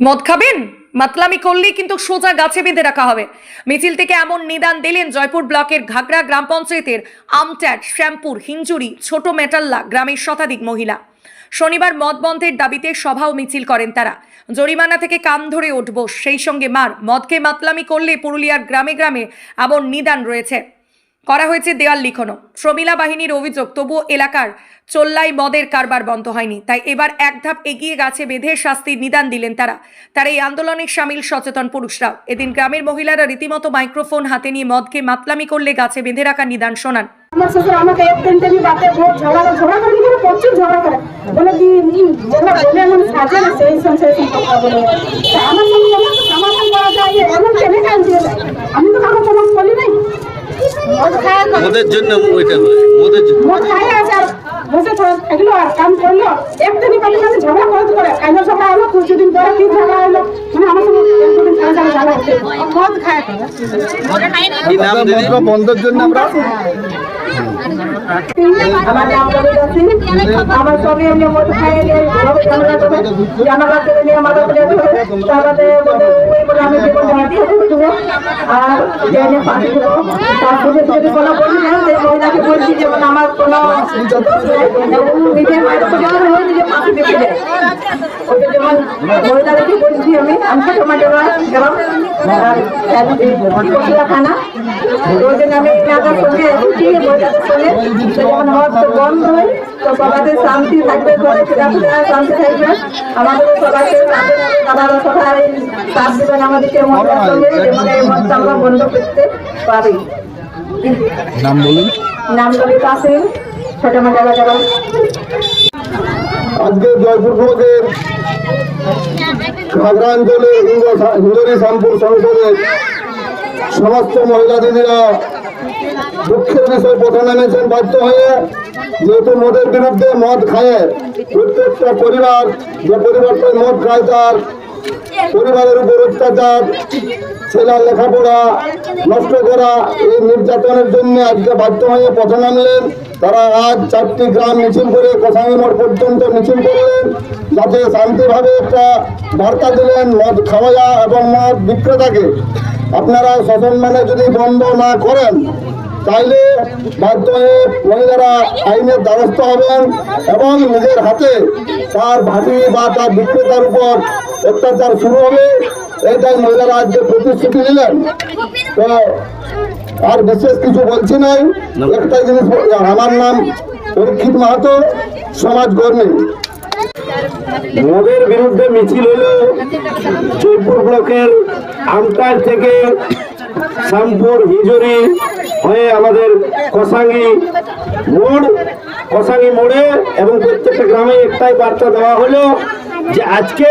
মদ খাবেন? মাতলামি করলেই কিন্তু সোজা গাছে বেঁধে রাখা হবে। মিছিল থেকে এমন নিদান দিলেন জয়পুর ব্লকের ঘাগড়া গ্রাম পঞ্চায়েতের আমট্যাট শ্যামপুর, হিঞ্জুরি, ছোট মেটাল্লা গ্রামের শতাধিক মহিলা। শনিবার মদ বন্ধের দাবিতে সভা ও মিছিল করেন তারা। জরিমানা থেকে কান ধরে উঠব, সেই সঙ্গে মার। মদকে মাতলামি করলে পুরুলিয়ার গ্রামে গ্রামে এমন নিদান রয়েছে। করা হয়েছে দেয়াল লিখনও। শ্রমিলা বাহিনীর অভিযোগ, তবুও এলাকার চল্লাই মদের কারবার বন্ধ হয়নি। তাই এবার এক ধাপ এগিয়ে গাছে বেঁধে শাস্তির নিদান দিলেন তারা। তার এই আন্দোলনে সামিল সচেতন পুরুষরাও। এদিন গ্রামের মহিলারা রীতিমতো মাইক্রোফোন হাতে নিয়ে মদকে মাতলামি করলে গাছে বেঁধে রাখা নিদান শোনান। আমার শ্বশুর আমাকে এক বাতে ঝগড়া ঝগড়া করে প্রচুর ঝগড়া করে। বলে কি বলে এমন সাজে সেই কথা বলে তা আমার সঙ্গে যেমন সমাধান করা যায় এমন কেন কাজ দিয়ে দেয়? আমি তো কারও সমাজ বলি নাই মদ ওদের জন্য ওইটা হয় জন্য। মদ আছে আর বসে থাকল আর কাম করল। একদিনই পালি মানে ঝগড়া করতে করে। কালো ঝগড়া হলো কিছুদিন পরে কি ঝগড়া হলো? মানে আমার সঙ্গে একদিন ঝগড়া মদ খায় না। কি নাম দিদি? বন্ধের জন্য আমরা আমার। আমার স্বামী এমনি মদ খাইয়ে দিয়ে ঘরে ঝামেলা করে, জানালা করে নিয়ে মাথা তুলে ধরে, তারপরে বলে, ওই বলে আমি জীবন ঝাঁটি করে দেবো, আর পাঠিয়ে তারপরে যদি কোনো বলি না, সেই মহিলাকে বলছি যে মানে আমার কোনো নিজের মায়ের তো জ্বর হয়, নিজের মাকে দেখে যায়। ওকে যেমন মহিলাদেরকে বলছি আমি, আমি ছোট মাঠে গেলাম, খানা, ওই আমি সঙ্গে এসেছি, মহিলাদের যেমন বন্ধ হয়, তো সবাইদের শান্তি থাকবে ঘরে শান্তি থাকবে। আমাদের সবাইকে দাদারা সবাই সাথ দেবেন আমাদেরকে এই আমরা বন্ধ করতে পারি। নাম বলুন। নাম ললিতা সিং ছোট মাঠা বাজার আজকে জয়পুর ব্লকের খাগড়াঞ্চলে হিন্দুরি শামপুর সংসদের সমস্ত মহিলা দিদিরা দুঃখের বিষয় পথে নেমেছেন বাধ্য হয়ে যেহেতু মদের বিরুদ্ধে মদ খায়। প্রত্যেকটা পরিবার যে পরিবারটা মদ খায় তার পরিবারের উপর অত্যাচার, ছেলের লেখাপড়া নষ্ট করা, এই নির্যাতনের জন্য আজকে বাধ্য হয়ে পথে নামলেন। তারা আজ চারটি গ্রাম মিছিল করে কোথায় মোড় পর্যন্ত মিছিল করলেন, যাতে শান্তিভাবে একটা বার্তা দিলেন মদ খাওয়া এবং মদ বিক্রেতাকে। আপনারা সসম্মানে যদি বন্ধ না করেন তাইলে বাধ্য হয়ে মহিলারা আইনের দ্বারস্থ হবেন এবং নিজের হাতে তার ভাটি বা তার বিক্রেতার উপর অত্যাচার শুরু হবে। এটাই মহিলারা আজকে প্রতিশ্রুতি নিলেন। তো আর বিশেষ কিছু বলছি নাই। একটা জিনিস আমার নাম পরীক্ষিত মাহাতো, সমাজকর্মী। মদের বিরুদ্ধে মিছিল হলো জয়পুর ব্লকের আমটার থেকে শ্যামপুর হিজুরি হয়ে আমাদের কসাঙ্গি মোড়, কসাঙ্গি মোড়ে এবং প্রত্যেকটা গ্রামে একটাই বার্তা দেওয়া হলো যে আজকে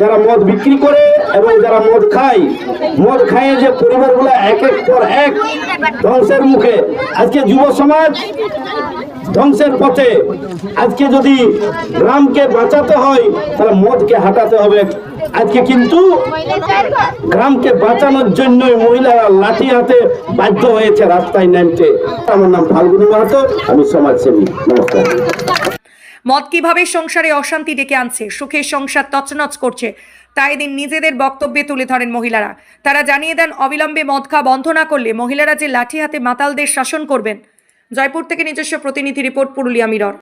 যারা মদ বিক্রি করে এবং যারা মদ খায় মদ খায় যে পরিবারগুলো এক এক পর এক ধ্বংসের মুখে, আজকে যুব সমাজ ধ্বংসের পথে। আজকে যদি গ্রামকে বাঁচাতে হয়, তাহলে মদকে হাঁটাতে হবে। আজকে কিন্তু গ্রামকে বাঁচানোর জন্যই মহিলারা লাঠি হাতে বাধ্য হয়েছে রাস্তায় নামতে। আমার নাম ফাল্গুনি মাহাতো, আমি সমাজসেবী। নমস্কার। মদ কীভাবে সংসারে অশান্তি ডেকে আনছে, সুখের সংসার তছনছ করছে, তা এদিন নিজেদের বক্তব্যে তুলে ধরেন মহিলারা। তারা জানিয়ে দেন, অবিলম্বে মদ খাওয়া বন্ধ না করলে মহিলারা যে লাঠি হাতে মাতালদের শাসন করবেন। জয়পুর থেকে নিজস্ব প্রতিনিধি রিপোর্ট, পুরুলিয়া মিরর।